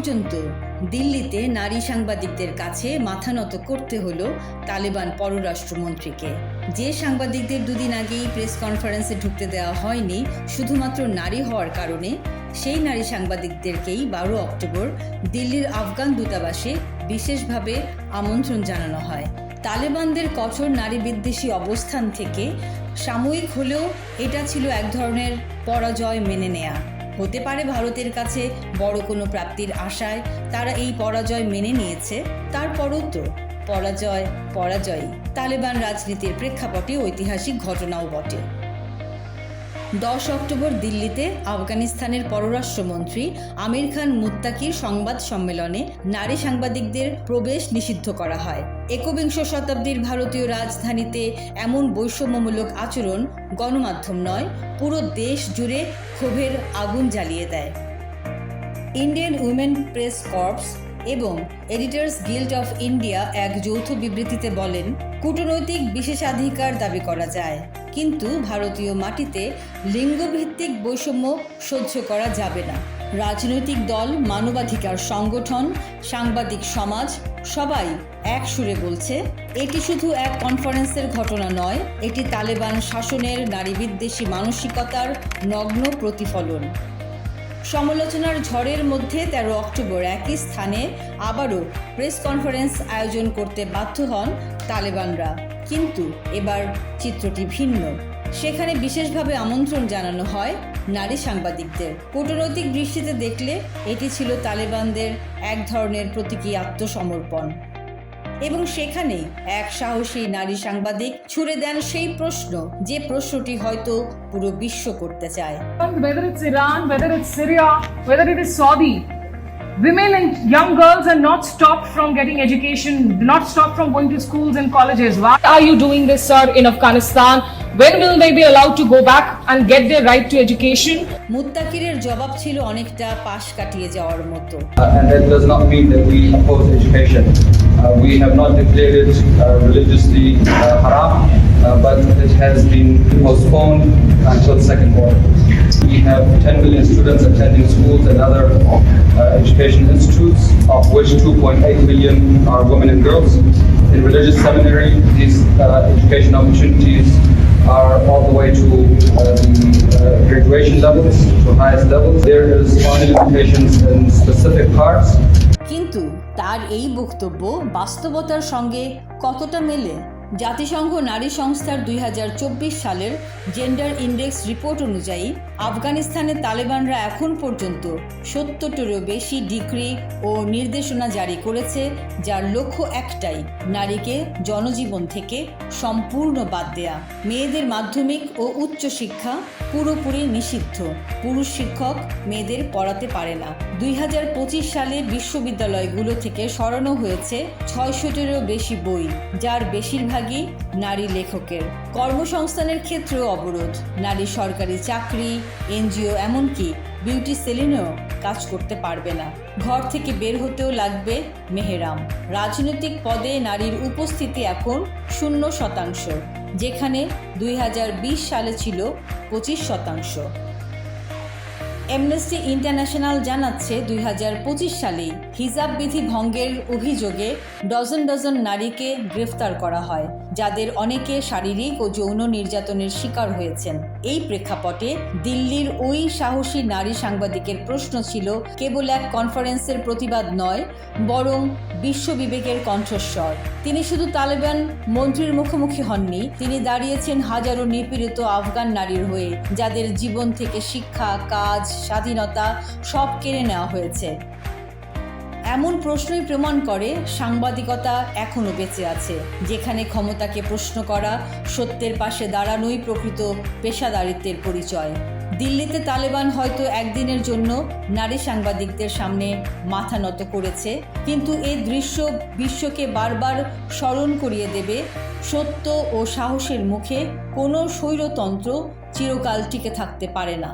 পর্যন্ত দিল্লিতে নারী সাংবাদিকদের কাছে মাথা নত করতে হলো তালেবান পররাষ্ট্রমন্ত্রীকে। যে সাংবাদিকদের দুদিন আগেই প্রেস কনফারেন্সে ঢুকতে দেওয়া হয়নি, শুধুমাত্র নারী হওয়ার কারণে, সেই নারী সাংবাদিকদেরকেই বারো অক্টোবর দিল্লির আফগান দূতাবাসে বিশেষভাবে আমন্ত্রণ জানানো হয়। তালেবানদের কঠোর নারী বিদ্বেষী অবস্থান থেকে সাময়িক হলেও এটা ছিল এক ধরনের পরাজয় মেনে নেয়া। হতে পারে ভারতের কাছে বড় কোনো প্রাপ্তির আশায়। তারা এই পরাজয় মেনে নিয়েছে তারপরও তো। পরাজয়, পরাজয়ই। তালেবান রাজনীতির প্রেক্ষাপটে ঐতিহাসিক ঘটনাও বটে। দশ অক্টোবর দিল্লিতে আফগানিস্তানের পররাষ্ট্রমন্ত্রী আমির খান মুত্তাকির সংবাদ সম্মেলনে নারী সাংবাদিকদের প্রবেশ নিষিদ্ধ করা হয়। একবিংশ শতাব্দীর ভারতীয় রাজধানীতে এমন বৈষম্যমূলক আচরণ গণমাধ্যম নয়, পুরো দেশ জুড়ে ক্ষোভের আগুন জ্বালিয়ে দেয়। ইন্ডিয়ান উইমেন প্রেস কর্পস এবং এডিটার্স গিল্ড অফ ইন্ডিয়া এক যৌথ বিবৃতিতে বলেন, কূটনৈতিক বিশেষাধিকার দাবি করা যায়। কিন্তু ভারতীয় মাটিতে লিঙ্গভিত্তিক বৈষম্য সহ্য করা যাবে না। রাজনৈতিক দল, মানবাধিকার সংগঠন, সাংবাদিক সমাজ, সবাই এক সুরে বলছে, এটি শুধু এক কনফারেন্সের ঘটনা নয়, এটি তালেবান শাসনের নারীবিদ্বেষী মানসিকতার নগ্ন প্রতিফলন। সমালোচনার ঝড়ের মধ্যে তেরো অক্টোবর একই স্থানে আবারও প্রেস কনফারেন্স আয়োজন করতে বাধ্য হন তালেবানরা। কিন্তু এবার চিত্রটি ভিন্ন। সেখানে বিশেষভাবে আমন্ত্রণ জানানো হয় নারী সাংবাদিকদের। কূটনৈতিক দৃষ্টিতে দেখলে এটি ছিল তালেবানদের এক ধরনের প্রতীকী আত্মসমর্পণ। এবং সেখানে এক সাহসী নারী সাংবাদিক ছুড়ে দেন সেই প্রশ্ন, যে প্রশ্নটি হয়তো পুরো বিশ্ব করতে চায়। women and young girls are not stopped from getting education, not stopped from going to schools and colleges. Why are you doing this, sir, in Afghanistan? When will they be allowed to go back and get their right to education? মুত্তাকিরের জবাব ছিল অনেকটা পাশ কাটিয়ে যাওয়ার মতো Uh, and that does not mean that we oppose education. Uh, we have not declared it uh, religiously uh, haram, uh, but it has been postponed until the second quarter. We have 10 million students attending schools and other uh, education institutes, of which 2.8 million are women and girls. In religious seminary, these uh, education opportunities are all the way to uh, the uh, graduation levels, to highest levels. There is only limitations in specific parts. কিন্তু তার এই বক্তব্য বাস্তবতার সঙ্গে কতটা মেলে জাতিসংঘ নারী সংস্থার দুই হাজার চব্বিশ সালের জেন্ডার ইন্ডেক্স রিপোর্ট অনুযায়ী, আফগানিস্তানে তালেবানরা এখন পর্যন্ত সত্তরটিরও বেশি ডিগ্রি ও নির্দেশনা জারি করেছে, যার লক্ষ্য একটাই, নারীকে জনজীবন থেকে সম্পূর্ণ বাদ দেয়া। মেয়েদের মাধ্যমিক ও উচ্চ শিক্ষা পুরোপুরি নিষিদ্ধ। পুরুষ শিক্ষক মেয়েদের পড়াতে পারে না। দুই হাজার পঁচিশ সালে বিশ্ববিদ্যালয়গুলো থেকে সরানো হয়েছে ছয়শটিরও বেশি বই, যার বেশিরভাগই নারী লেখকের কর্মসংস্থানের ক্ষেত্রেও অবরোধ। নারী সরকারি চাকরি, এনজিও এমনকি বিউটি সেলিনেও কাজ করতে পারবে না। ঘর থেকে বের হতেও লাগবে মেহেরাম। রাজনৈতিক পদে নারীর উপস্থিতি এখন শূন্য শতাংশ, যেখানে দুই হাজার বিশ সালে ছিল পঁচিশ শতাংশ। অ্যামনেস্টি ইন্টারন্যাশনাল জানাচ্ছে দুই সালে হিজাব বিধি ভঙ্গের অভিযোগে ডজন ডজন নারীকে গ্রেফতার করা হয়। যাদের অনেকে শারীরিক ও যৌন নির্যাতনের শিকার হয়েছেন। এই প্রেক্ষাপটে দিল্লির ওই সাহসী নারী সাংবাদিকের প্রশ্ন ছিল কেবল এক কনফারেন্সের প্রতিবাদ নয়, বরং বিশ্ববিবেকের কণ্ঠস্বর। তিনি শুধু তালেবান মন্ত্রীর মুখোমুখি হননি, তিনি দাঁড়িয়েছেন হাজারো নিপীড়িত আফগান নারীর হয়ে, যাদের জীবন থেকে শিক্ষা, কাজ, স্বাধীনতা সব কেড়ে নেওয়া হয়েছে। এমন প্রশ্নই প্রমাণ করে সাংবাদিকতা এখনও বেঁচে আছে, যেখানে ক্ষমতাকে প্রশ্ন করা, সত্যের পাশে দাঁড়ানোই প্রকৃত পেশাদারিত্বের পরিচয়। দিল্লিতে তালেবান হয়তো একদিনের জন্য নারী সাংবাদিকদের সামনে মাথা নত করেছে, কিন্তু এই দৃশ্য বিশ্বকে বারবার স্মরণ করিয়ে দেবে সত্য ও সাহসের মুখে, কোনো স্বৈরতন্ত্র চিরকাল টিকে থাকতে পারে না।